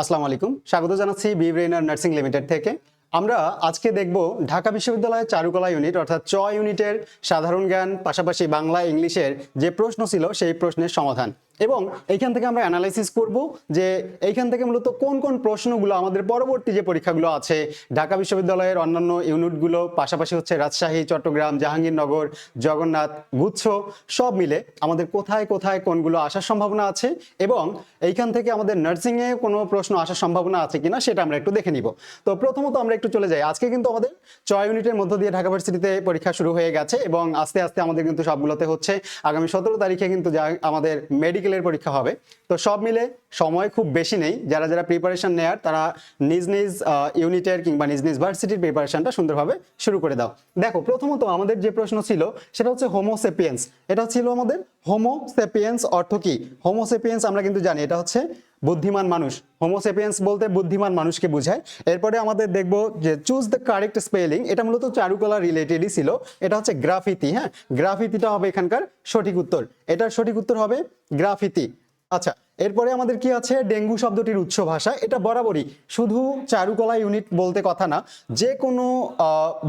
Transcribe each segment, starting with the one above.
আসসালামু আলাইকুম। স্বাগত জানাচ্ছি বি ব্রেনার নার্সিং লিমিটেড থেকে। আমরা আজকে দেখব ঢাকা বিশ্ববিদ্যালয়ের চারুকলা ইউনিট, অর্থাৎ চ ইউনিটের সাধারণ জ্ঞান, পাশাপাশি বাংলা, ইংলিশের যে প্রশ্ন ছিল সেই প্রশ্নের সমাধান। এবং এইখান থেকে আমরা অ্যানালাইসিস করব যে এইখান থেকে মূলত কোন কোন প্রশ্নগুলো আমাদের পরবর্তী যে পরীক্ষাগুলো আছে, ঢাকা বিশ্ববিদ্যালয়ের অন্যান্য ইউনিটগুলো, পাশাপাশি হচ্ছে রাজশাহী, চট্টগ্রাম, জাহাঙ্গীরনগর, জগন্নাথ, গুচ্ছ, সব মিলে আমাদের কোথায় কোথায় কোনগুলো আসার সম্ভাবনা আছে এবং এইখান থেকে আমাদের নার্সিংয়ে কোনো প্রশ্ন আসার সম্ভাবনা আছে কিনা সেটা আমরা একটু দেখে নিব। তো প্রথমত আমরা একটু চলে যাই। আজকে কিন্তু আমাদের ছয় ইউনিটের মধ্য দিয়ে ঢাকা ভার্সিটিতে পরীক্ষা শুরু হয়ে গেছে এবং আস্তে আস্তে আমাদের কিন্তু সবগুলোতে হচ্ছে। আগামী সতেরো তারিখে কিন্তু আমাদের আমাদের মেডিকেলের পরীক্ষা হবে। তো সব মিলে সময় খুব বেশি নেই। যারা যারা প্রিপারেশন নেয়ার, তারা নিজ নিজ ইউনিটের কিংবা নিজ নিজ ভার্সিটির প্রিপারেশনটা সুন্দরভাবে শুরু করে দাও। দেখো, প্রথমত আমাদের যে প্রশ্ন ছিল, সেটা হচ্ছে হোমোসেপিয়েন্স এটা ছিল আমাদের হোমোসেপিয়েন্স অর্থ কি? হোমোসেপিয়েন্স আমরা কিন্তু জানি, এটা হচ্ছে বুদ্ধিমান মানুষ। হোমোসেপিয়েন্স বলতে বুদ্ধিমান মানুষকে বোঝায়। এরপরে আমাদের দেখব যে চুজ দ্য কারেক্ট স্পেলিং এটা মূলত চারুকলা রিলেটেডই ছিল। এটা হচ্ছে গ্রাফিতি হ্যাঁ? গ্রাফিতিটা হবে এখানকার সঠিক উত্তর। এটার সঠিক উত্তর হবে গ্রাফিতি। আচ্ছা এরপরে আমাদের কি আছে? ডেঙ্গু শব্দটির উৎস ভাষা, এটা বরাবরই। শুধু চারুকলা ইউনিট বলতে কথা না, যে কোনো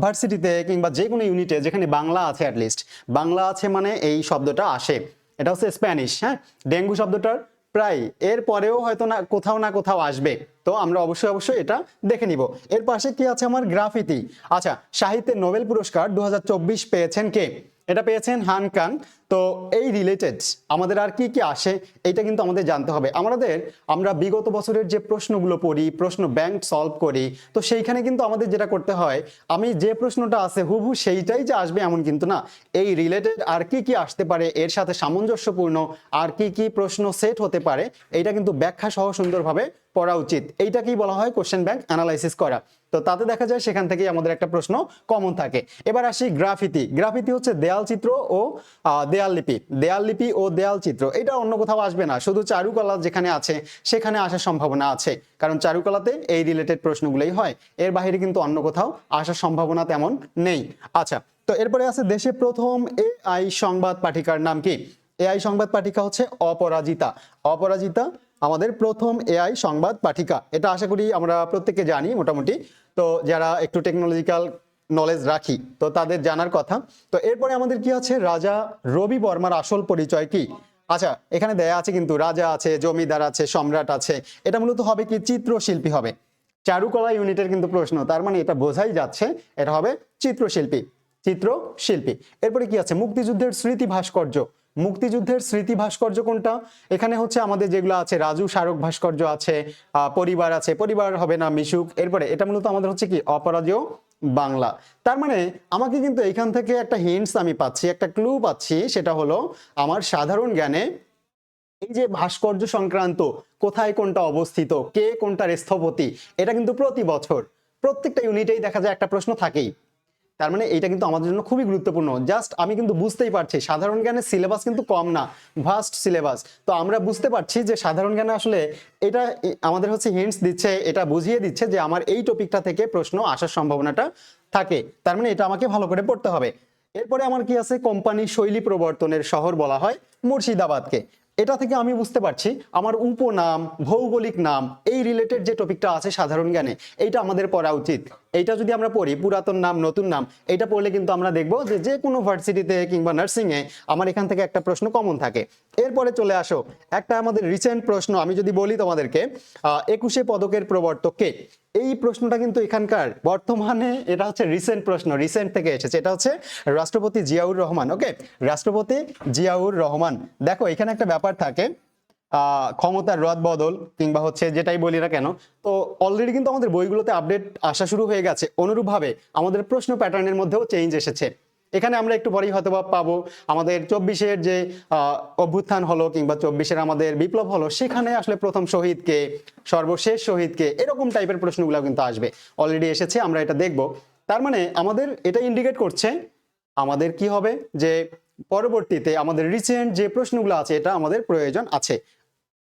ভার্সিটিতে কিংবা যে কোনো ইউনিটে যেখানে বাংলা আছে অ্যাটলিস্ট বাংলা আছে মানে এই শব্দটা আসে। এটা হচ্ছে স্প্যানিশ হ্যাঁ? ডেঙ্গু শব্দটার প্রায় এর পরেও হয়তো না কোথাও না কোথাও আসবে। তো আমরা অবশ্যই অবশ্যই এটা দেখে নিব। এর পাশে কি আছে আমার গ্রাফিতি? আচ্ছা সাহিত্যের নোবেল পুরস্কার দু হাজার চব্বিশ পেয়েছেন কে? এটা পেয়েছেন হান কাং। তো এই রিলেটেড আমাদের আর কি কি আসে এটা কিন্তু আমাদের জানতে হবে। আমাদের, আমরা বিগত বছরের যে প্রশ্নগুলো পড়ি, প্রশ্ন ব্যাংক সলভ করি, তো সেইখানে কিন্তু আমাদের যেটা করতে হয়, আমি যে প্রশ্নটা আছে হুবহু সেইটাই যে আসবে এমন কিন্তু না। এই রিলেটেড আর কি কি আসতে পারে, এর সাথে সামঞ্জস্যপূর্ণ আর কি কি প্রশ্ন সেট হতে পারে এটা কিন্তু ব্যাখ্যা সহ সুন্দরভাবে পড়া উচিত। এইটাকেই বলা হয় কোশ্চেন ব্যাংক অ্যানালাইসিস করা। তো তাতে দেখা যায় সেখান থেকেই আমাদের একটা প্রশ্ন কমন থাকে। এবার আসি গ্রাফিতি গ্রাফিতি হচ্ছে দেয়াল চিত্র ও দেয়াল লিপি। দেয়াল লিপি ও দেয়াল চিত্র, এটা অন্য কোথাও আসবে না। শুধু চারুকলা যেখানে আছে, সেখানে আসার সম্ভাবনা আছে। কারণ চারুকলাতে এই রিলেটেড প্রশ্নগুলোই হয়। এর বাইরে কিন্তু অন্য কোথাও আসার সম্ভাবনা তেমন নেই। আচ্ছা তো এরপরে আছে দেশে প্রথম এআই সংবাদ পাঠিকার নাম কি? এআই সংবাদ পাঠিকা হচ্ছে অপরাজিতা। অপরাজিতা আমাদের প্রথম এআই সংবাদ পাঠিকা। এটা আশা করি আমরা প্রত্যেকে জানি মোটামুটি। তো যারা একটু টেকনোলজিক্যাল নলেজ রাখি, তো তাদের জানার কথা। তো এরপরে আমাদের কি আছে? রাজা রবি বর্মার আসল পরিচয় কি? আচ্ছা এখানে দেয়া আছে কিন্তু রাজা আছে, জমিদার আছে, সম্রাট আছে। এটা মূলত হবে কি? চিত্রশিল্পী হবে। চারুকলা ইউনিটের কিন্তু প্রশ্ন, তার মানে এটা বোঝাই যাচ্ছে, এটা হবে চিত্রশিল্পী। চিত্রশিল্পী। এরপরে কি আছে? মুক্তিযুদ্ধের স্মৃতি ভাস্কর্য। মুক্তিযুদ্ধের স্মৃতি ভাস্কর্য কোনটা? এখানে হচ্ছে আমাদের যেগুলো আছে, রাজু স্মারক ভাস্কর্য আছে পরিবার আছে, পরিবার হবে না মিশুক। এরপরে এটা মূলত আমাদের হচ্ছে কি, অপরাজেয় বাংলা। তার মানে আমাকে কিন্তু এখান থেকে একটা হিন্টস আমি পাচ্ছি, একটা ক্লু পাচ্ছি, সেটা হলো আমার সাধারণ জ্ঞানে এই যে ভাস্কর্য সংক্রান্ত কোথায় কোনটা অবস্থিত, কে কোনটার স্থপতি, এটা কিন্তু প্রতি বছর প্রত্যেকটা ইউনিটেই দেখা যায় একটা প্রশ্ন থাকেই। তার মানে এটা কিন্তু আমাদের জন্য খুবই গুরুত্বপূর্ণ। জাস্ট আমি কিন্তু বুঝতেই পারছি, সাধারণ জ্ঞানের সিলেবাস কিন্তু কম না ভাস্ট সিলেবাস তো আমরা বুঝতে পারছি যে সাধারণ জ্ঞানে আসলে এটা আমাদের হচ্ছে হিন্টস দিচ্ছে, এটা বুঝিয়ে দিচ্ছে যে আমার এই টপিকটা থেকে প্রশ্ন আসার সম্ভাবনাটা থাকে। তার মানে এটা আমাকে ভালো করে পড়তে হবে। এরপরে আমার কি আছে? কোম্পানি শৈলী প্রবর্তনের শহর বলা হয় মুর্শিদাবাদকে। এটা থেকে আমি বুঝতে পারছি আমার উপনাম, ভৌগোলিক নাম, এই রিলেটেড যে টপিকটা আছে সাধারণ জ্ঞানে, এইটা আমাদের পড়া উচিত। এইটা যদি আমরা পড়ি, পুরাতন নাম, নতুন নাম এটা পড়লে কিন্তু আমরা দেখব যে যে কোনো ভার্সিটিতে কিংবা নার্সিংয়ে আমার এখান থেকে একটা প্রশ্ন কমন থাকে। এরপরে চলে আসো, একটা আমাদের রিসেন্ট প্রশ্ন, আমি যদি বলি তোমাদেরকে একুশে পদকের প্রবর্তক কে? এই প্রশ্নটা কিন্তু এখানকার। বর্তমানে এটা হচ্ছে রিসেন্ট প্রশ্ন রিসেন্ট থেকে এসেছে। এটা হচ্ছে রাষ্ট্রপতি জিয়াউর রহমান ওকে রাষ্ট্রপতি জিয়াউর রহমান। দেখো, এখানে একটা ব্যাপার থাকে ক্ষমতার রদ বদল, কিংবা হচ্ছে যেটাই বলি না কেন, তো অলরেডি কিন্তু আমাদের বইগুলোতে আপডেট আসা শুরু হয়ে গেছে। অনুরূপভাবে আমাদের প্রশ্ন প্যাটার্নের মধ্যেও চেঞ্জ এসেছে। এখানে আমরা একটু পরেই হয়তো পাবো। আমাদের চব্বিশের যে অভ্যুত্থান হলো কিংবা চব্বিশের আমাদের বিপ্লব হলো, সেখানে আসলে প্রথম শহীদকে, সর্বশেষ শহীদকে এরকম টাইপের প্রশ্নগুলো কিন্তু আসবে। অলরেডি এসেছে, আমরা এটা দেখব। তার মানে আমাদের এটা ইন্ডিকেট করছে, আমাদের কি হবে? যে পরবর্তীতে আমাদের রিসেন্ট যে প্রশ্নগুলো আছে, এটা আমাদের প্রয়োজন আছে।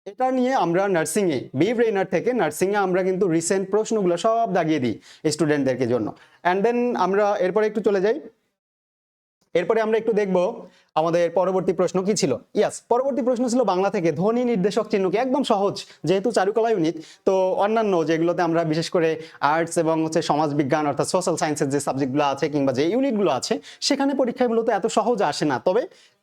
এটা নিয়ে আমরা নার্সিংয়ে বি ব্রেইনার থেকে নার্সিংয়ে আমরা কিন্তু রিসেন্ট প্রশ্নগুলো সব দাগিয়ে দিই স্টুডেন্টদেরকে জন্য। অ্যান্ড দেন আমরা এরপরে একটু চলে যাই। এরপরে আমরা একটু দেখব আমাদের পরবর্তী প্রশ্ন কি ছিল? ইয়াস পরবর্তী প্রশ্ন ছিল বাংলা থেকে ধ্বনি নির্দেশক চিহ্নকে একদম সহজ, যেহেতু চারুকলা ইউনিট তো অন্যান্য যেগুলোতে আমরা বিশেষ করে আর্টস এবং হচ্ছে সমাজ বিজ্ঞান অর্থাৎ সোশ্যাল সায়েন্সের যে সাবজেক্টগুলো আছে কিংবা যে ইউনিটগুলো আছে, সেখানে পরীক্ষায় মূলত এত সহজ আসে না। তবে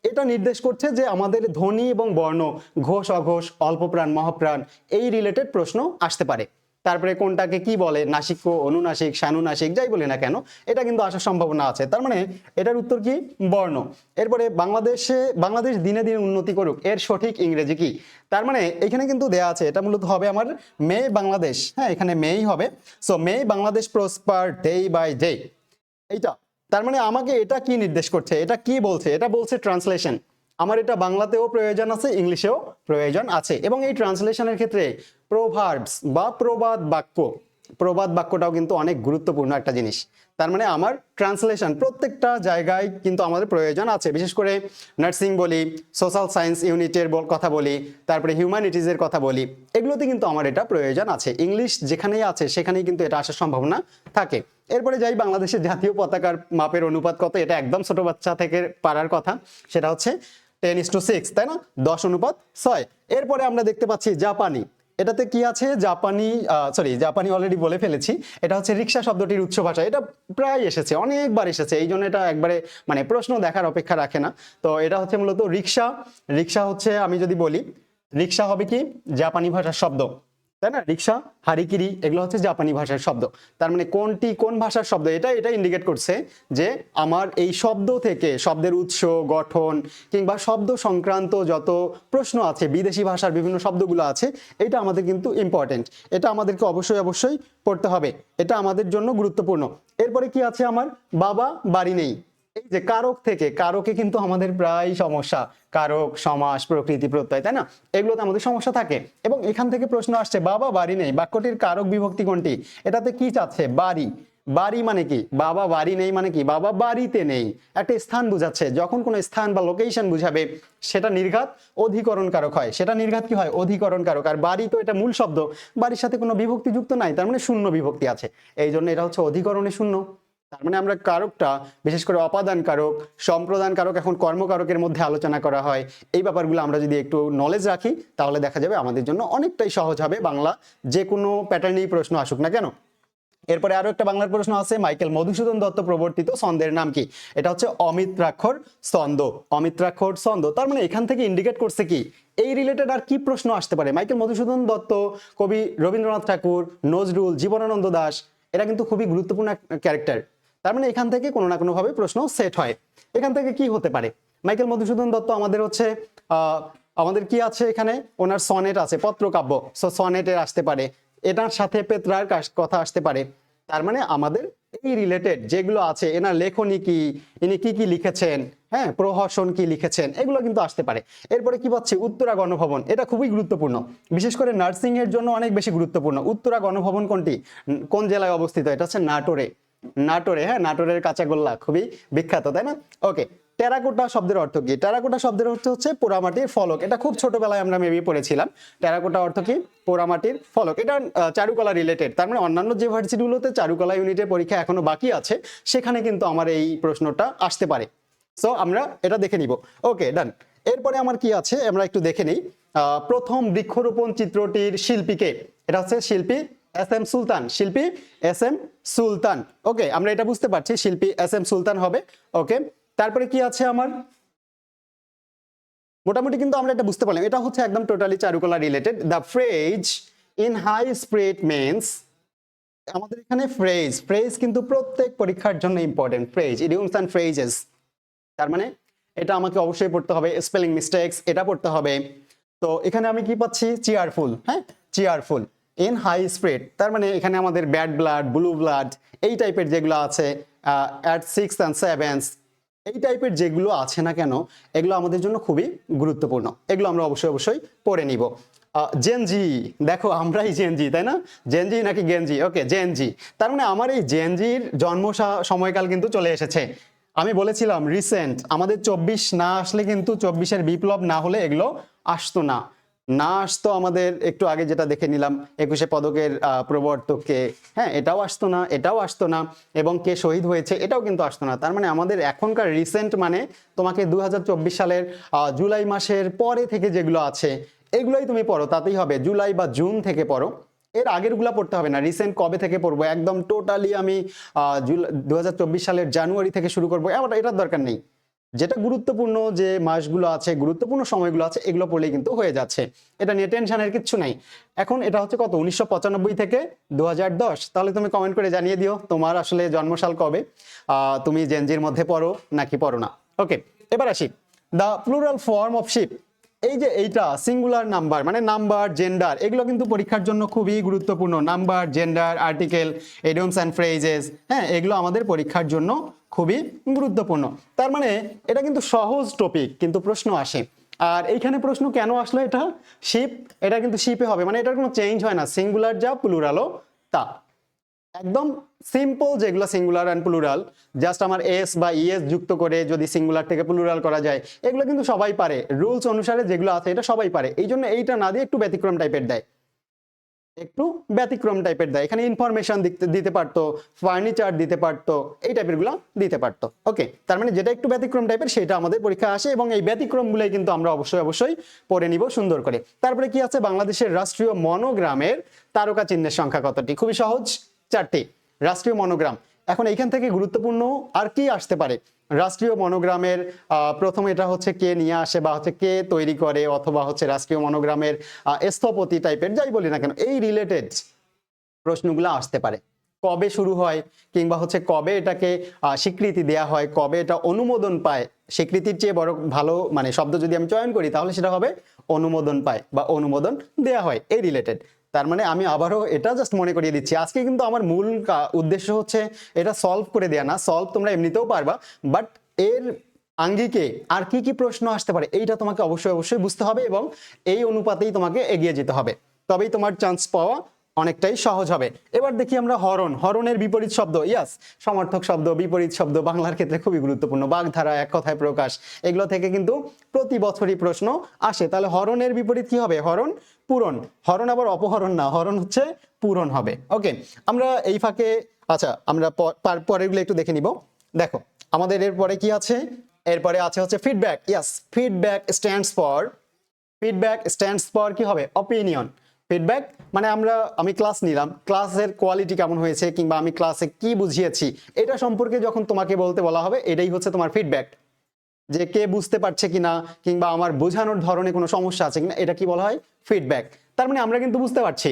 এটা নির্দেশ করছে যে আমাদের ধ্বনি এবং বর্ণ ঘোষ অঘোষ অল্পপ্রাণ, মহাপ্রাণ, এই রিলেটেড প্রশ্ন আসতে পারে। তারপরে কোনটাকে কি বলে নাসিক্য অনুনাসিক, সানুনাসিক, যাই বলি না কেন, এটা কিন্তু আসার সম্ভাবনা আছে। তার মানে এটার উত্তর কি? বর্ণ। এরপরে বাংলাদেশে, বাংলাদেশ দিনে দিনে উন্নতি করুক, এর সঠিক ইংরেজি কি? তার মানে এখানে কিন্তু দেয়া আছে, এটা মূলত হবে আমার মে বাংলাদেশ। হ্যাঁ এখানে মেই হবে। So may Bangladesh prosper day by day. এইটা। তার মানে আমাকে এটা কি নির্দেশ করছে? এটা কি বলছে? এটা বলছে ট্রান্সলেশন। আমার এটা বাংলাতেও প্রয়োজন আছে, ইংলিশেও প্রয়োজন আছে। এবং এই ট্রান্সলেশনের ক্ষেত্রে প্রোভার্বস বা প্রবাদ বাক্য, প্রবাদ বাক্যটাও কিন্তু অনেক গুরুত্বপূর্ণ একটা জিনিস। তার মানে আমার ট্রান্সলেশন প্রত্যেকটা জায়গায় কিন্তু আমাদের প্রয়োজন আছে। বিশেষ করে নার্সিং বলি, সোশ্যাল সায়েন্স ইউনিটের কথা বলি, তারপরে হিউম্যানিটিজের কথা বলি, এগুলোতে কিন্তু আমার এটা প্রয়োজন আছে। ইংলিশ যেখানেই আছে, সেখানেই কিন্তু এটা আসার সম্ভাবনা থাকে। এরপরে যাই বাংলাদেশের জাতীয় পতাকার মাপের অনুপাত কত, এটা একদম ছোট বাচ্চা থেকে পারার কথা। সেটা হচ্ছে টেন ইস টু সিক্স তাই না? দশ অনুপাত ছয়। এরপরে আমরা দেখতে পাচ্ছি জাপানি। এটাতে কি আছে? জাপানি সরি জাপানি অলরেডি বলে ফেলেছি। এটা হচ্ছে রিক্সা শব্দটির উচ্চ ভাষা। এটা প্রায় এসেছে, অনেকবার এসেছে। এই জন্য এটা একবারে মানে প্রশ্ন দেখার অপেক্ষা রাখে না। তো এটা হচ্ছে মূলত রিক্সা। রিক্সা হচ্ছে, আমি যদি বলি, রিক্সা হবে কি? জাপানি ভাষার শব্দ। তাই না? রিক্সা হারিকিরি এগুলো হচ্ছে জাপানি ভাষার শব্দ। তার মানে কোনটি কোন ভাষার শব্দ? এটা এটা ইন্ডিকেট করছে যে আমার এই শব্দ থেকে শব্দের উৎস, গঠন কিংবা শব্দ সংক্রান্ত যত প্রশ্ন আছে, বিদেশি ভাষার বিভিন্ন শব্দগুলো আছে, এটা আমাদের কিন্তু ইম্পর্টেন্ট এটা আমাদেরকে অবশ্যই অবশ্যই পড়তে হবে। এটা আমাদের জন্য গুরুত্বপূর্ণ। এরপরে কি আছে আমার? বাবা, বাড়ি নেই। এই যে কারক থেকে, কারকে কিন্তু আমাদের প্রায় সমস্যা। কারক, সমাস, প্রকৃতি, প্রত্যয়, তাই না? এগুলোতে আমাদের সমস্যা থাকে। এবং এখান থেকে প্রশ্ন আসছে, বাবা বাড়ি নেই, বাক্যটির কারক বিভক্তি কোনটি? এটাতে কি চাচ্ছে? বাড়ি। বাড়ি মানে কি? বাবা বাড়ি নেই মানে কি? বাবা বাড়িতে নেই। একটা স্থান বুঝাচ্ছে, যখন কোনো স্থান বা লোকেশন বুঝাবে, সেটা নির্ঘাত অধিকরণ কারক হয়। সেটা নির্ঘাত কি হয়? অধিকরণ কারক। আর বাড়ি তো এটা মূল শব্দ। বাড়ির সাথে কোনো বিভক্তি যুক্ত নাই, তার মানে শূন্য বিভক্তি আছে। এই জন্য এটা হচ্ছে অধিকরণে শূন্য। তার মানে আমরা কারকটা, বিশেষ করে অপাদান কারক সম্প্রদান কারক এখন কর্মকারকের মধ্যে আলোচনা করা হয়, এই ব্যাপারগুলো আমরা যদি একটু নলেজ রাখি, তাহলে দেখা যাবে আমাদের জন্য অনেকটাই সহজ হবে বাংলা যে কোনো প্যাটার্নেই প্রশ্ন আসুক না কেন। এরপরে আরও একটা বাংলার প্রশ্ন আছে, মাইকেল মধুসূদন দত্ত প্রবর্তিত ছন্দের নাম কি? এটা হচ্ছে অমিত্রাক্ষর ছন্দ। অমিত্রাক্ষর ছন্দ, তার মানে এখান থেকে ইন্ডিকেট করছে কি? এই রিলেটেড আর কি প্রশ্ন আসতে পারে? মাইকেল মধুসূদন দত্ত, কবি রবীন্দ্রনাথ ঠাকুর, নজরুল, জীবনানন্দ দাস, এরা কিন্তু খুবই গুরুত্বপূর্ণ ক্যারেক্টার তার মানে এখান থেকে কোনো না কোনোভাবে প্রশ্ন সেট হয়। এখান থেকে কি হতে পারে? মাইকেল মধুসূদন দত্ত আমাদের হচ্ছে আমাদের কি আছে এখানে? ওনার সনেট আছে, পত্রকাব্য। সো সনেটের আসতে পারে। এটার সাথে পেত্রার কথা আসতে পারে। তার মানে আমাদের এই রিলেটেড যেগুলো আছে, এনার লেখনী কি? ইনি কি কি লিখেছেন? হ্যাঁ প্রহসন কি লিখেছেন? এগুলো কিন্তু আসতে পারে। এরপরে কি পাচ্ছি উত্তরা গণভবন। এটা খুবই গুরুত্বপূর্ণ। বিশেষ করে নার্সিং এর জন্য অনেক বেশি গুরুত্বপূর্ণ। উত্তরা গণভবন কোনটি? কোন জেলায় অবস্থিত? এটা হচ্ছে নাটোরে। নাটোরে হ্যাঁ নাটোরের কাঁচাগোল্লা খুবই বিখ্যাত, তাই না? ওকে টেরাকোটা শব্দের অর্থ কি? টেরাকোটা শব্দের অর্থ হচ্ছে পোড়ামাটির ফলক। এটা খুব ছোটবেলায় আমরা মেবি পড়েছিলাম। টেরাকোটা অর্থ কি? পোড়ামাটির ফলক। এটা চারুকলা রিলেটেড তার মানে অন্যান্য যে ভার্সিটিগুলোতে চারুকলা ইউনিটের পরীক্ষা এখনও বাকি আছে, সেখানে কিন্তু আমার এই প্রশ্নটা আসতে পারে। সো আমরা এটা দেখে নিব। ওকে ডান এরপরে আমার কি আছে? আমরা একটু দেখে নিই। প্রথম বৃক্ষরোপণ চিত্রটির শিল্পীকে। এটা হচ্ছে শিল্পী এস এম সুলতান, শিল্পী এস এম সুলতান। ওকে আমরা এটা বুঝতে পারছি, শিল্পী এস এম সুলতান হবে। ওকে তারপরে কি আছে আমার? মোটামুটি কিন্তু আমরা এটা বুঝতে পারলাম। এটা হচ্ছে একদম টোটালি চারুকলা related the phrase in high spirit means আমাদের এখানে ফ্রেজ ফ্রেজ কিন্তু প্রত্যেক পরীক্ষার জন্য important phrase idioms and phrases তার মানে এটা আমাকে অবশ্যই পড়তে হবে। স্পেলিং মিস্টেক্স এটা পড়তে হবে। তো এখানে আমি কি পাচ্ছি? চেয়ারফুল হ্যাঁ? চেয়ারফুল ইন হাই স্প্রেড তার মানে এখানে আমাদের ব্যাড ব্লাড ব্লু ব্লাড এই টাইপের যেগুলো আছে অ্যাট সিক্স অ্যান্ড সেভেন্স এই টাইপের যেগুলো আছে না কেন, এগুলো আমাদের জন্য খুবই গুরুত্বপূর্ণ। এগুলো আমরা অবশ্যই অবশ্যই পড়ে নিব। জেনজি দেখো আমরাই জেনজি তাই না? জেনজি নাকি গেঞ্জি ওকে জেনজি তার মানে আমার এই জেনজির জন্ম সময়কাল কিন্তু চলে এসেছে। আমি বলেছিলাম রিসেন্ট আমাদের চব্বিশ না আসলে কিন্তু চব্বিশের বিপ্লব না হলে এগুলো আসতো না। না আসতো আমাদের, একটু আগে যেটা দেখে নিলাম, একুশে পদকের প্রবর্তককে। হ্যাঁ এটাও আসতো না, এটাও আসতো না, এবং কে শহীদ হয়েছে, এটাও কিন্তু আসতো না। তার মানে আমাদের এখনকার রিসেন্ট মানে তোমাকে দু হাজার চব্বিশ সালের জুলাই মাসের পরে থেকে যেগুলো আছে, এগুলোই তুমি পড়ো, তাতেই হবে। জুলাই বা জুন থেকে পড়ো। এর আগেরগুলা পড়তে হবে না রিসেন্ট কবে থেকে পড়ব? একদম টোটালি আমি দু হাজার চব্বিশ সালের জানুয়ারি থেকে শুরু করব। এটার দরকার নেই। যেটা গুরুত্বপূর্ণ যে মাসগুলো আছে, গুরুত্বপূর্ণ সময়গুলো আছে, এগুলো পড়লে কিন্তু হয়ে যাচ্ছে। এটা নিয়ে টেনশনের কিচ্ছু নাই। এখন এটা হচ্ছে কত? উনিশশো পঁচানব্বই থেকে দু হাজার দশ। তাহলে তুমি কমেন্ট করে জানিয়ে দিও, তোমার আসলে জন্মশাল কবে? তুমি জেনজির মধ্যে পড়ো নাকি পড়ো না? ওকে এবার আসি। The plural form of ship এই যে এইটা সিঙ্গুলার নাম্বার মানে নাম্বার জেন্ডার এগুলো কিন্তু পরীক্ষার জন্য খুবই গুরুত্বপূর্ণ। Number gender article idioms and phrases হ্যাঁ এগুলো আমাদের পরীক্ষার জন্য খুবই গুরুত্বপূর্ণ। তার মানে এটা কিন্তু সহজ টপিক কিন্তু প্রশ্ন আসে। আর এইখানে প্রশ্ন কেন আসলো এটা? শিপ এটা কিন্তু শিপে হবে মানে এটার কোনো চেঞ্জ হয় না। সিঙ্গুলার যা প্লুরালও তা। একদম সিম্পল যেগুলো সিঙ্গুলার অ্যান্ড প্লুরাল জাস্ট আমার এস বা ইএস যুক্ত করে যদি সিঙ্গুলার থেকে প্লুরাল করা যায়, এগুলো কিন্তু সবাই পারে। রুলস অনুসারে যেগুলো আছে এটা সবাই পারে। এই জন্য এইটা না দিয়ে একটু ব্যতিক্রম টাইপের দেয়। একটু ব্যতিক্রম টাইপের দেয়। এখানে ইনফরমেশন দিতে পারতো ফার্নিচার দিতে পারতো, এই টাইপেরগুলো দিতে পারতো। ওকে তার মানে যেটা একটু ব্যতিক্রম টাইপের সেটা আমাদের পরীক্ষা আসে এবং এই ব্যতিক্রমগুলোই কিন্তু আমরা অবশ্যই অবশ্যই পড়ে নিব সুন্দর করে। তারপরে কি আছে? বাংলাদেশের রাষ্ট্রীয় মনোগ্রামের তারকা চিহ্নের সংখ্যা কতটি? খুবই সহজ, চারটি। রাষ্ট্রীয় মনোগ্রাম। এখন এইখান থেকে গুরুত্বপূর্ণ আর কি আসতে পারে? রাষ্ট্রীয় মনোগ্রামের প্রথম এটা হচ্ছে কে নিয়ে আসে বা হচ্ছে কে তৈরি করে অথবা হচ্ছে রাষ্ট্রীয় মনোগ্রামের স্থপতি টাইপের যাই বলি না কেন, এই রিলেটেড প্রশ্নগুলো আসতে পারে। কবে শুরু হয় কিংবা হচ্ছে কবে এটাকে স্বীকৃতি দেয়া হয়, কবে এটা অনুমোদন পায়? স্বীকৃতির চেয়ে বড় ভালো মানে শব্দ যদি আমি চয়ন করি, তাহলে সেটা হবে অনুমোদন পায় বা অনুমোদন দেয়া হয়, এই রিলেটেড তার মানে আমি আবারও এটা জাস্ট মনে করিয়ে দিচ্ছি। আজকে কিন্তু আমার মূল উদ্দেশ্য হচ্ছে এটা সলভ করে দেয়া না। সলভ তোমরা এমনিতেও পারবা বাট এর আঙ্গিকে আর কি কি প্রশ্ন আসতে পারে এইটা তোমাকে অবশ্যই অবশ্যই বুঝতে হবে এবং এই অনুপাতেই তোমাকে এগিয়ে যেতে হবে। তবেই তোমার চান্স পাওয়া অনেকটাই সহজ হবে। এবার দেখি আমরা হরণ। হরণের বিপরীত শব্দ ইয়াস সমর্থক শব্দ, বিপরীত শব্দ বাংলার ক্ষেত্রে খুবই গুরুত্বপূর্ণ। বাগধারা এক কথায় প্রকাশ। এগুলো থেকে কিন্তু প্রতি বছরই প্রশ্ন আসে। তাহলে হরণের বিপরীত কি হবে? হরণ পূরণ। হরণ আবার অপহরণ না, হরণ হচ্ছে পূরণ হবে। ওকে, আমরা এই ফাঁকে আচ্ছা আমরা পরেরগুলো একটু দেখে নিব। দেখো, আমাদের এরপরে কি আছে? এরপরে আছে হচ্ছে feedback yes feedback stands for feedback stands for কি হবে? অপিনিয়ন ফিডব্যাক মানে আমরা, আমি ক্লাস নিলাম ক্লাসের কোয়ালিটি কেমন হয়েছে কিংবা আমি ক্লাসে কি বুঝিয়েছি, এটা সম্পর্কে যখন তোমাকে বলতে বলা হবে, এটাই হচ্ছে তোমার ফিডব্যাক যে কে বুঝতে পারছে কিনা কিংবা আমার বোঝানোর ধরনে কোনো সমস্যা আছে কিনা, এটা কি বলা হয়? ফিডব্যাক তার মানে আমরা কিন্তু বুঝতে পারছি।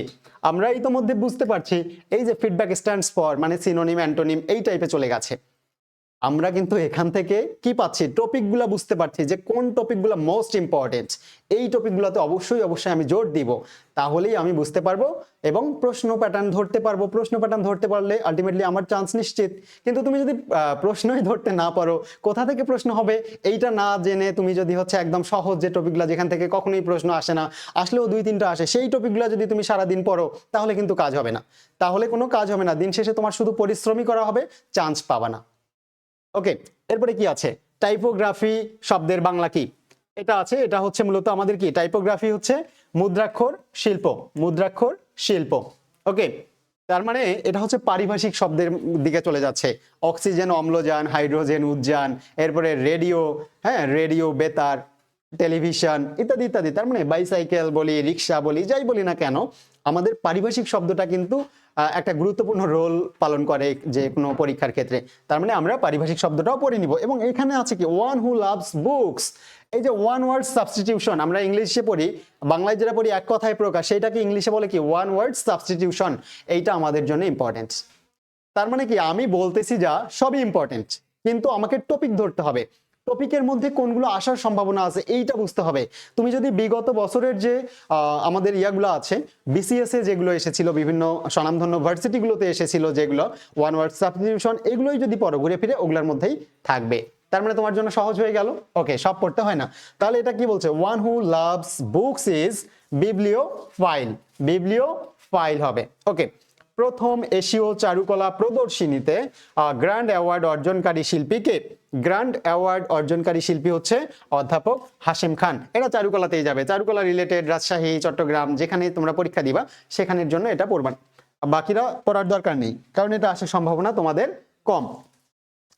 আমরা ইতোমধ্যে বুঝতে পারছি, এই যে ফিডব্যাক স্ট্যান্ডস ফর মানে সিনোনিম অ্যান্টোনিম এই টাইপে চলে গেছে। আমরা কিন্তু এখান থেকে কি পাচ্ছি? টপিকগুলো বুঝতে পারছি যে কোন টপিকগুলো মোস্ট ইম্পর্টেন্ট এই টপিকগুলোতে অবশ্যই অবশ্যই আমি জোর দিব। তাহলেই আমি বুঝতে পারব এবং প্রশ্ন প্যাটার্ন ধরতে পারব। প্রশ্ন প্যাটার্ন ধরতে পারলে আলটিমেটলি আমার চান্স নিশ্চিত। কিন্তু তুমি যদি প্রশ্নই ধরতে না পারো, কোথা থেকে প্রশ্ন হবে? এইটা না জেনে তুমি যদি হচ্ছে একদম সহজ যে টপিকগুলো যেখান থেকে কখনোই প্রশ্ন আসে না, আসলেও দুই তিনটা আসে, সেই টপিকগুলো যদি তুমি সারাদিন পড়ো, তাহলে কিন্তু কাজ হবে না। তাহলে কোনো কাজ হবে না। দিন শেষে তোমার শুধু পরিশ্রমই করা হবে চান্স পাবা না। ওকে এরপরে কি আছে? টাইপোগ্রাফি শব্দের বাংলা কি? এটা আছে, এটা হচ্ছে মূলত আমাদের কি? টাইপোগ্রাফি হচ্ছে মুদ্রাক্ষর, শিল্প। মুদ্রাক্ষর, শিল্প। ওকে তার মানে এটা হচ্ছে পারিভাষিক শব্দের দিকে চলে যাচ্ছে। অক্সিজেন অম্লজান হাইড্রোজেন উদ্যান এরপরে রেডিও হ্যাঁ রেডিও বেতার টেলিভিশন ইত্যাদি ইত্যাদি। তার মানে বাইসাইকেল বলি রিক্সা বলি, যাই বলি না কেন, আমাদের পারিভাষিক শব্দটা কিন্তু একটা গুরুত্বপূর্ণ রোল পালন করে যে কোনো পরীক্ষার ক্ষেত্রে। তার মানে আমরা পারিভাষিক শব্দটাও পড়ে নিব। এবং এখানে আছে কি? ওয়ান হু লাভস বুকস এই যে ওয়ান ওয়ার্ড সাবস্টিটিউশন আমরা ইংলিশে পড়ি, বাংলায় যেটা পড়ি, এক কথায় প্রকাশ সেটাকে ইংলিশে বলে কি? ওয়ান ওয়ার্ড সাবস্টিটিউশন এইটা আমাদের জন্য ইম্পর্টেন্ট তার মানে কি? আমি বলতেছি যা, সবই ইম্পর্টেন্ট কিন্তু আমাকে টপিক ধরতে হবে। টপিকের মধ্যে কোনগুলো আসার সম্ভাবনা আছে এইটা বুঝতে হবে। তুমি যদি বিগত বছরের যে আমাদের ইয়াগুলো আছে বিসিএস এ যেগুলো এসেছিল, বিভিন্ন স্বনামধন্য ভার্সিটিগুলোতে এসেছিল যেগুলো ওয়ান ওয়ার্ড সাবস্টিটিউশন এগুলোই যদি পড়ো ঘুরে ফিরে, ওগুলোর মধ্যেই থাকবে। তার মানে তোমার জন্য সহজ হয়ে গেল। ওকে, সব পড়তে হয় না। তাহলে এটা কি বলছে? One who loves books is bibliophile bibliophile হবে। ওকে, প্রথম এশীয় চারুকলা প্রদর্শনীতে গ্র্যান্ড অ্যাওয়ার্ড অর্জনকারী শিল্পীকে গ্র্যান্ড অ্যাওয়ার্ড অর্জনকারী শিল্পী হচ্ছে অধ্যাপক হাশেম খান। এটা চারুকলাতেই যাবে। চারুকলা রিলেটেড রাজশাহী, চট্টগ্রাম, যেখানে তোমরা পরীক্ষা দিবা, সেখানের জন্য এটা পড়বা। বাকিরা পড়ার দরকার নেই, কারণ এটা আসার সম্ভাবনা তোমাদের কম।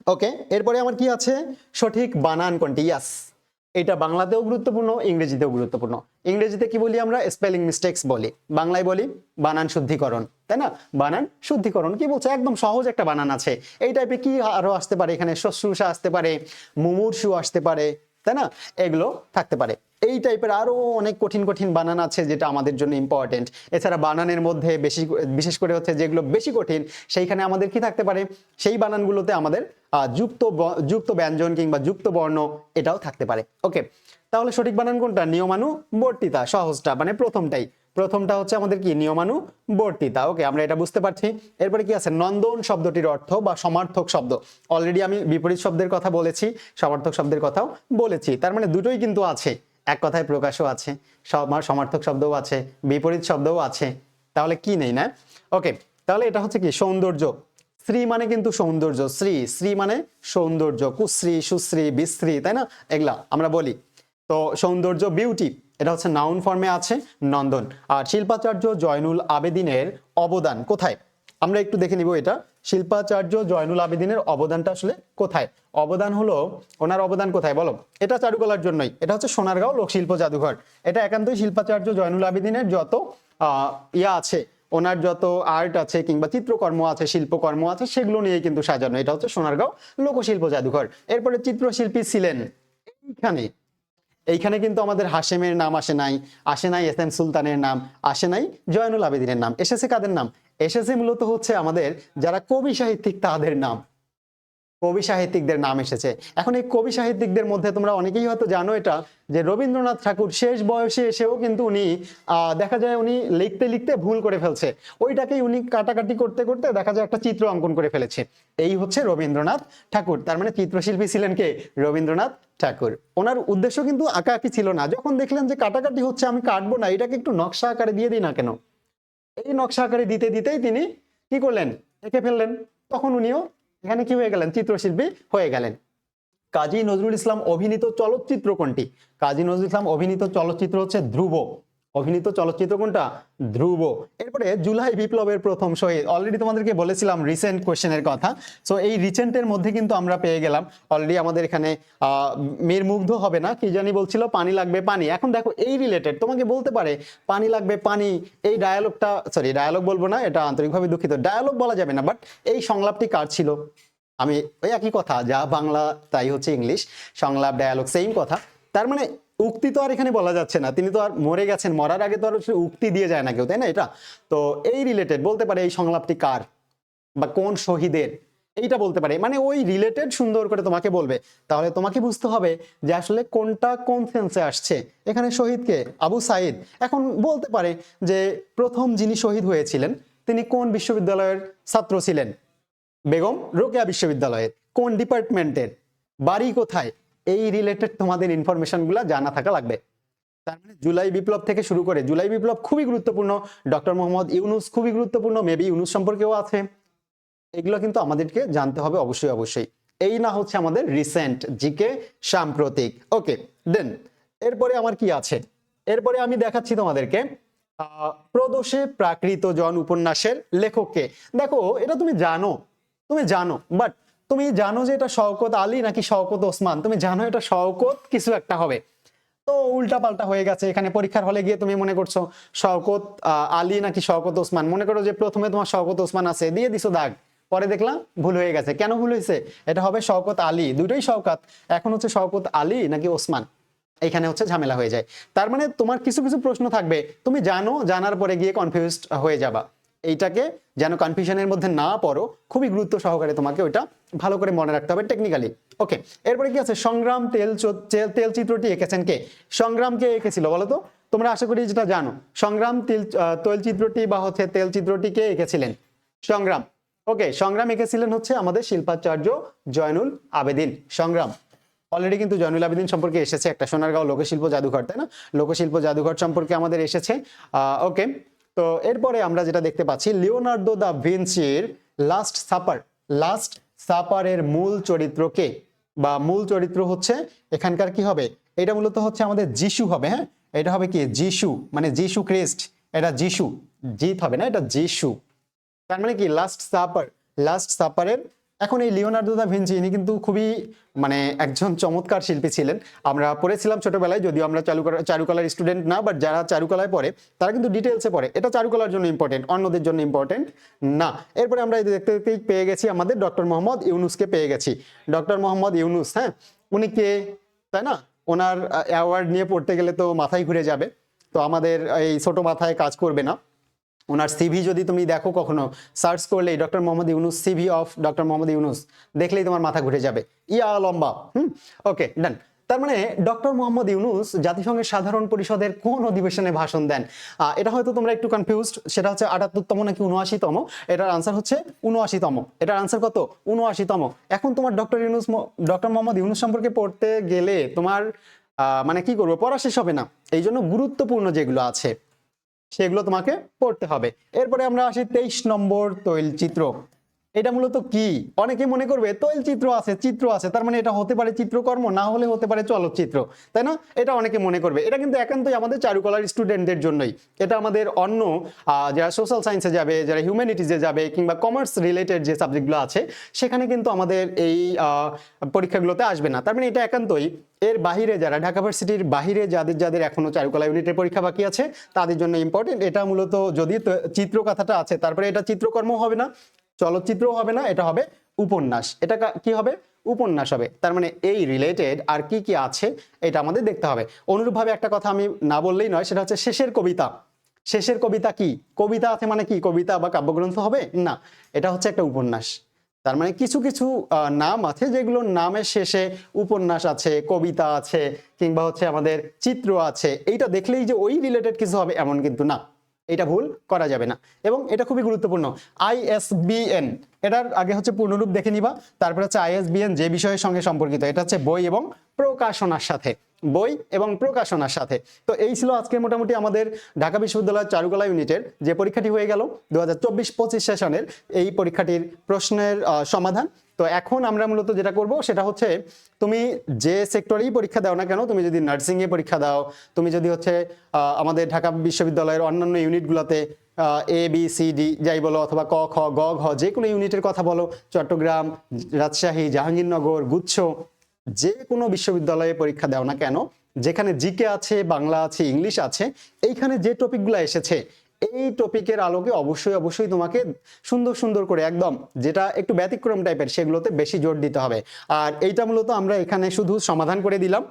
ওকে এরপরে আমার কি আছে? সঠিক বানান কোনটি? ইয়াস এটা বাংলাতেও গুরুত্বপূর্ণ, ইংরেজিতেও গুরুত্বপূর্ণ। ইংরেজিতে কি বলি আমরা? স্পেলিং মিস্টেক্স বলি। বাংলায় বলি, বানান শুদ্ধিকরণ, তাই না? বানান শুদ্ধিকরণ কি বলছে? একদম সহজ একটা বানান আছে। এই টাইপে কি আরও আসতে পারে? এখানে শস্যুষা আসতে পারে, মুমূর্ষু আসতে পারে তাই না? এগুলো থাকতে পারে। এই টাইপের আরও অনেক কঠিন কঠিন বানান আছে যেটা আমাদের জন্য ইম্পর্টেন্ট এছাড়া বানানের মধ্যে বেশি, বিশেষ করে হচ্ছে যেগুলো বেশি কঠিন, সেইখানে আমাদের কি থাকতে পারে? সেই বানানগুলোতে আমাদের যুক্ত যুক্ত ব্যঞ্জন কিংবা যুক্ত বর্ণ এটাও থাকতে পারে। ওকে তাহলে সঠিক বানান কোনটা? নিয়মানুবর্তিতা, সহজটা মানে প্রথমটাই। প্রথমটা হচ্ছে আমাদের কি? নিয়মানু বর্তিতা ওকে আমরা এটা বুঝতে পারছি। এরপরে কি আছে? নন্দন শব্দটির অর্থ বা সমার্থক শব্দ। অলরেডি আমি বিপরীত শব্দের কথা বলেছি, সমার্থক শব্দের কথাও বলেছি। তার মানে দুটোই কিন্তু আছে। এক কথায় প্রকাশও আছে সমা- সমার্থক শব্দও আছে, বিপরীত শব্দও আছে। তাহলে কি নেই, না? ওকে তাহলে এটা হচ্ছে কি? সৌন্দর্য। শ্রী মানে কিন্তু সৌন্দর্য। শ্রী শ্রী মানে সৌন্দর্য। কুশ্রী, সুশ্রী বিশ্রী তাই না? এগুলা আমরা বলি। তো সৌন্দর্য বিউটি এটা হচ্ছে নাউন ফর্মে আছে, নন্দন। আর শিল্পাচার্য জয়নুল আবেদিনের অবদান কোথায়? আমরা একটু দেখে নিব এটা। শিল্পাচার্য জয়নুল আবেদিনের অবদানটা আসলে কোথায়? অবদান হলো, ওনার অবদান কোথায় বলো? এটা চারুকলার জন্যই। এটা হচ্ছে সোনারগাঁও লোকশিল্প জাদুঘর। এটা একান্তই শিল্পাচার্য জয়নুল আবেদিনের যত ইয়া আছে, ওনার যত আর্ট আছে কিংবা চিত্রকর্ম আছে, শিল্পকর্ম আছে, সেগুলো নিয়ে কিন্তু সাজানো। এটা হচ্ছে সোনারগাঁও লোকশিল্প জাদুঘর। এরপরে চিত্রশিল্পী ছিলেন এইখানে। এইখানে কিন্তু আমাদের হাশেমের নাম আসে নাই আসে নাই এস এম সুলতানের নাম, আসে নাই জয়নুল আবেদিনের নাম এসেছে কাদের নাম? এসেছে মূলত হচ্ছে আমাদের যারা কবি সাহিত্যিক তাদের নাম। কবি সাহিত্যিকদের নাম এসেছে। এখন এই কবি সাহিত্যিকদের মধ্যে তোমরা অনেকেই হয়তো জানো এটা, যে রবীন্দ্রনাথ ঠাকুর শেষ বয়সে এসেও কিন্তু উনি দেখা যায় উনি লিখতে লিখতে ভুল করে ফেলছে। ওইটাকেই উনি কাটাকাটি করতে করতে দেখা যায় একটা চিত্র অঙ্কন করে ফেলেছে। এই হচ্ছে রবীন্দ্রনাথ ঠাকুর। তার মানে চিত্রশিল্পী ছিলেন কে? রবীন্দ্রনাথ ঠাকুর। ওনার উদ্দেশ্য কিন্তু আঁকাআঁকি ছিল না। যখন দেখলেন যে কাটাকাটি হচ্ছে, আমি কাটবো না, এটাকে একটু নকশা আকারে দিয়ে দিই না কেন? এই নকশা আকারে দিতে দিতেই তিনি কি করলেন? এঁকে ফেললেন। তখন উনিও এখানে কি হয়ে গেলেন? চিত্রশিল্পী হয়ে গেলেন। কাজী নজরুল ইসলাম অভিনীত চলচ্চিত্র কোনটি? কাজী নজরুল ইসলাম অভিনীত চলচ্চিত্র হচ্ছে ধ্রুব। অভিনীত চলচ্চিত্র কোনটা? ধ্রুব। এরপরে জুলাই বিপ্লবের প্রথম শহীদ। অলরেডি তোমাদেরকে বলেছিলাম রিসেন্ট কোশ্চেনের কথা। সো এই রিসেন্টের মধ্যে কিন্তু আমরা পেয়ে গেলাম। অলরেডি আমাদের এখানে মেয়ের মুগ্ধ হবে না। কি জানি বলছিল, পানি লাগবে পানি। এখন দেখো, এই রিলেটেড তোমাকে বলতে পারে, পানি লাগবে পানি। এই ডায়ালগটা সরি ডায়ালগ বলব না, এটা আন্তরিকভাবে দুঃখিত। ডায়ালগ বলা যাবে না বাট এই সংলাপটি কার ছিল? আমি ওই একই কথা, যা বাংলা, তাই হচ্ছে ইংলিশ। সংলাপ ডায়ালগ সেম কথা। তার মানে উক্তি তো আর এখানে বলা যাচ্ছে না। তিনি তো আর মরে গেছেন, মরার আগে তো আর উক্তি দিয়ে যায় না কেউ, তাই না এটা? তো এই রিলেটেড বলতে পারে এই সংলাপটি কার বা কোন শহীদের? এইটা বলতে পারে। মানে ওই রিলেটেড সুন্দর করে তোমাকে বলবে। তাহলে তোমাকে বুঝতে হবে যে আসলে কোনটা কোন সেন্সে আসছে। এখানে শহীদকে আবু সাইদ। এখন বলতে পারে যে প্রথম যিনি শহীদ হয়েছিলেন, তিনি কোন বিশ্ববিদ্যালয়ের ছাত্র ছিলেন? বেগম রোকেয়া বিশ্ববিদ্যালয়ের। কোন ডিপার্টমেন্টের বাড়ি কোথায়? এই রিলেটেড তোমাদের ইনফরমেশনগুলো জানা থাকা লাগবে। তার মানে জুলাই বিপ্লব থেকে শুরু করে, জুলাই বিপ্লব খুবই গুরুত্বপূর্ণ। ডক্টর মোহাম্মদ ইউনুস খুবই গুরুত্বপূর্ণ মেবি ইউনুস সম্পর্কেও আছে। এগুলো কিন্তু আমাদেরকে জানতে হবে অবশ্যই অবশ্যই। এই না হচ্ছে আমাদের রিসেন্ট জিকে সাম্প্রতিক। ওকে দেন এরপরে আমার কি আছে? এরপরে আমি দেখাচ্ছি তোমাদেরকে প্রদোষে প্রাকৃত জন উপন্যাসের লেখককে। দেখো, এটা তুমি জানো তুমি জানো বাট তুমি জানো যে এটা শওকত আলী নাকি শওকত ওসমান? তুমি জানো এটা শওকত? কিছু একটা হবে। তো উল্টা পাল্টা হয়ে গেছে। এখানে পরীক্ষার হলে গিয়ে তুমি মনে করছ, শওকত আলী নাকি শওকত ওসমান? মনে করো যে প্রথমে তোমার শওকত ওসমান আছে, দিয়ে দিছো দাগ। পরে দেখলাম ভুল হয়ে গেছে। কেন ভুল হয়েছে? এটা হবে শওকত আলী। দুটোই শওকত। এখন হচ্ছে শওকত আলী নাকি ওসমান? এখানে হচ্ছে ঝামেলা হয়ে যায়। তার মানে তোমার কিছু কিছু প্রশ্ন থাকবে। তুমি জানো, জানার পরে গিয়ে কনফিউজড হয়ে যাবা। এইটাকে যেন কনফিউশনের মধ্যে না পড়ো, খুবই গুরুত্ব সহকারে তোমাকে ওইটা ভালো করে মনে রাখতে হবে টেকনিক্যালি ওকে এরপরে কি আছে? সংগ্রাম তেল তেল- চিত্রটি এঁকেছেন কে? সংগ্রাম কে এঁকেছিল বলো তো? তোমরা আশা করি যেটা জানো, সংগ্রাম তেল তৈল চিত্রটি বা হচ্ছে তেল চিত্রটি কে এঁকেছিলেন? সংগ্রাম। ওকে সংগ্রাম এঁকেছিলেন হচ্ছে আমাদের শিল্পাচার্য জয়নুল আবেদিন। সংগ্রাম। অলরেডি কিন্তু জয়নুল আবেদিন সম্পর্কে এসেছে একটা সোনারগাঁও লোকশিল্প জাদুঘর, তাই না? লোকশিল্প জাদুঘর সম্পর্কে আমাদের এসেছে। ওকে তো এরপরে আমরা যেটা দেখতে পাচ্ছি, লিওনার্দো দা ভিনচির লাস্ট সাপার, লাস্ট সাপারের মূল চরিত্রকে বা মূল চরিত্র হচ্ছে, এখানকার কি হবে? এটা মূলত হচ্ছে আমাদের যিশু হবে হ্যাঁ? এটা হবে কি? যিশু মানে যিশু ক্রিস্ট এটা যিশু, জিত হবে না, এটা যিশু। তার মানে কি? লাস্ট সাপার, লাস্ট সাপারের এখন এই লিওনার্দো দা ভিঞ্চি, ইনি কিন্তু খুবই মানে একজন চমৎকার শিল্পী ছিলেন। আমরা পড়েছিলাম ছোটবেলায়, যদিও আমরা চালু চারুকলার স্টুডেন্ট না বাট যারা চারুকলায় পড়ে, তারা কিন্তু ডিটেলসে পড়ে। এটা চারুকলার জন্য ইম্পর্টেন্ট অন্যদের জন্য ইম্পর্টেন্ট না। এরপরে আমরা দেখতে দেখতেই পেয়ে গেছি আমাদের ডক্টর মোহাম্মদ ইউনুসকে পেয়ে গেছি। ডক্টর মোহাম্মদ ইউনুস হ্যাঁ? উনি কে? তাই না? ওনার অ্যাওয়ার্ড নিয়ে পড়তে গেলে তো মাথায় ঘুরে যাবে। তো আমাদের এই ছোট মাথায় কাজ করবে না। ওনার সিভি যদি তুমি দেখো কখনো সার্চ করলেই doctor Mohammad Yunus CV of doctor Mohammad Yunus, দেখলেই তোমার মাথা ঘুরে যাবে। ইয়া লম্বা, হুম? ওকে ডান তার মানে ডক্টর মোহাম্মদ ইউনুস জাতিসংঘের সাধারণ পরিষদের কোন অধিবেশনে ভাষণ দেন? এটা হয়তো তোমরা একটু কনফিউজড সেটা হচ্ছে আটাত্তরতম নাকি উনআশিতম? এটার আনসার হচ্ছে উনআশিতম। এটার আনসার কত? উনআশিতম। এখন তোমার ডক্টর ইউনুস ডক্টর মোহাম্মদ ইউনুস সম্পর্কে পড়তে গেলে তোমার মানে কি করব? পড়া শেষ হবে না। এই জন্য গুরুত্বপূর্ণ যেগুলো আছে সেগুলো তোমাকে পড়তে হবে। এরপরে আমরা আসি তেইশ নম্বর তৈলচিত্র। এটা মূলত কি? অনেকে মনে করবে, তৈল চিত্র আছে চিত্র আছে। তার মানে এটা হতে পারে চিত্রকর্ম, না হলে হতে পারে চলচ্চিত্র। তাই না? এটা অনেকে মনে করবে। এটা কিন্তু একান্তই আমাদের চারুকলার স্টুডেন্টদের জন্যই। এটা আমাদের অন্য যারা সোশ্যাল সায়েন্সে যাবে, যারা হিউম্যানিটিজে যাবে, কিংবা কমার্স রিলেটেড যে সাবজেক্টগুলো আছে, সেখানে কিন্তু আমাদের এই পরীক্ষাগুলোতে আসবে না। তার মানে এটা একান্তই। এর বাহিরে যারা, ঢাকা ভার্সিটির বাহিরে যাদের যাদের এখনও চারুকলা ইউনিটের পরীক্ষা বাকি আছে, তাদের জন্য ইম্পর্টেন্ট এটা মূলত যদি চিত্র কথাটা আছে, তারপরে এটা চিত্রকর্ম হবে না। চলচ্চিত্রও হবে না, এটা হবে উপন্যাস। এটা কা- হবে? উপন্যাস হবে। তার মানে এই রিলেটেড আর কি কি আছে, এটা আমাদের দেখতে হবে। অনুরূপভাবে একটা কথা আমি না বললেই নয়, সেটা হচ্ছে শেষের কবিতা। শেষের কবিতা কি? কবিতা আছে মানে কি? কবিতা বা কাব্যগ্রন্থ হবে? না, এটা হচ্ছে একটা উপন্যাস। তার মানে কিছু কিছু নাম আছে যেগুলো নামের শেষে উপন্যাস আছে, কবিতা আছে, কিংবা হচ্ছে আমাদের চিত্র আছে। এইটা দেখলেই যে ওই রিলেটেড কিছু হবে, এমন কিন্তু না। এটা ভুল, করা যাবে না। এবং এটা খুবই গুরুত্বপূর্ণ আইএসবিএন এটার আগে হচ্ছে পূর্ণরূপ দেখে নিবা, তারপরে হচ্ছে আইএসবিএন যে বিষয়ের সঙ্গে সম্পর্কিত, এটা হচ্ছে বই এবং প্রকাশনার সাথে, বই এবং প্রকাশনার সাথে। তো এই ছিল আজকে মোটামুটি আমাদের ঢাকা বিশ্ববিদ্যালয়ের চারুকলা ইউনিটের যে পরীক্ষাটি হয়ে গেল, দু হাজার চব্বিশ পঁচিশ সেশনের এই পরীক্ষাটির প্রশ্নের সমাধান। তো এখন আমরা মূলত যেটা করব সেটা হচ্ছে তুমি যে সেক্টরেই পরীক্ষা দাও না কেন, তুমি যদি নার্সিংয়ে পরীক্ষা দাও, তুমি যদি হচ্ছে আমাদের ঢাকা বিশ্ববিদ্যালয়ের অন্যান্য ইউনিটগুলোতে এ বি সি ডি যাই বলো অথবা ক, খ, গ, ঘ যে কোনো ইউনিটের কথা বলো, চট্টগ্রাম, রাজশাহী, জাহাঙ্গীরনগর, গুচ্ছ যে কোনো বিশ্ববিদ্যালয়ে পরীক্ষা দাও না কেন, যেখানে জিকে আছে, বাংলা আছে ইংলিশ আছে, এইখানে যে টপিকগুলো এসেছে এই টপিকের আলোকে অবশ্যই অবশ্যই তোমাকে সুন্দর সুন্দর করে একদম যেটা একটু ব্যতিক্রম টাইপের সেগুলোতে বেশি জোর দিতে হবে। আর এইটা মূলত আমরা এখানে শুধু সমাধান করে দিলাম।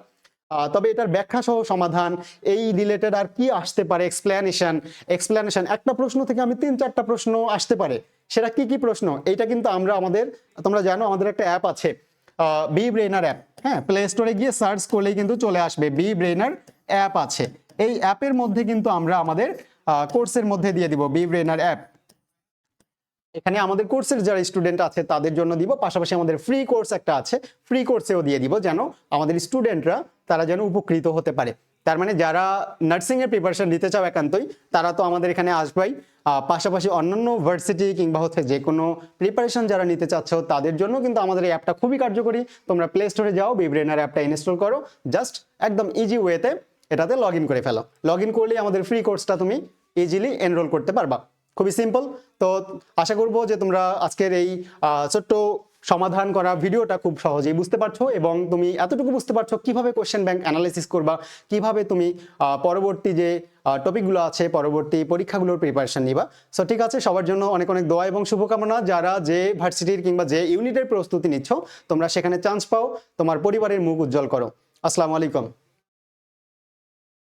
তবে এটার ব্যাখ্যা সহ সমাধান, এই রিলেটেড আর কি আসতে পারে এক্সপ্লেনেশন এক্সপ্লেনেশন একটা প্রশ্ন থেকে আমি তিন, চারটা প্রশ্ন আসতে পারে। সেটা কি কি প্রশ্ন? এটা কিন্তু আমরা আমাদের, তোমরা জানো আমাদের একটা অ্যাপ আছে। বি ব্রেনার অ্যাপ হ্যাঁ প্লে স্টোরে গিয়ে সার্চ করলেই কিন্তু চলে আসবে বি ব্রেনার অ্যাপ আছে। এই অ্যাপের মধ্যে কিন্তু আমরা আমাদের কোর্সের মধ্যে দিয়ে দিব বি ব্রেনার অ্যাপ এখানে আমাদের কোর্সের যারা স্টুডেন্ট আছে, তাদের জন্য দিব, পাশাপাশি আমাদের ফ্রি কোর্স একটা আছে ফ্রি কোর্সেও দিয়ে দিব যেন আমাদের স্টুডেন্টরা তারা যেন উপকৃত হতে পারে। তার মানে যারা নার্সিং এর প্রিপারেশন নিতে চাও একান্তই, তারা তো আমাদের এখানে আসবেই। পাশাপাশি অন্যান্য ভার্সিটি কিংবা হচ্ছে যে কোনো প্রিপারেশন যারা নিতে চাচ্ছ, তাদের জন্য কিন্তু আমাদের এই অ্যাপটা খুবই কার্যকরী। তোমরা প্লে স্টোরে যাও বিব্রেনার অ্যাপটা ইনস্টল করো জাস্ট একদম ইজি ওয়েতে এটাতে লগ করে ফেলো। লগ ইন করলেই আমাদের ফ্রি কোর্সটা তুমি ইজিলি এনরোল করতে পারবা। খুবই সিম্পল তো আশা করব যে তোমরা আজকের এই ছোট্ট সমাধান করা ভিডিওটা খুব সহজেই বুঝতে পারছ এবং তুমি এতটুকু বুঝতে পারছ কীভাবে কোশ্চেন ব্যাংক অ্যানালাইসিস করবা, কীভাবে তুমি পরবর্তী যে টপিকগুলো আছে, পরবর্তী পরীক্ষাগুলোর প্রিপারেশন নিবা। সো ঠিক আছে, সবার জন্য অনেক অনেক দোয়া এবং শুভকামনা। যারা যে ভার্সিটির কিংবা যে ইউনিটের প্রস্তুতি নিচ্ছ, তোমরা সেখানে চান্স পাও। তোমার পরিবারের মুখ উজ্জ্বল করো। আসসালামু আলাইকুম।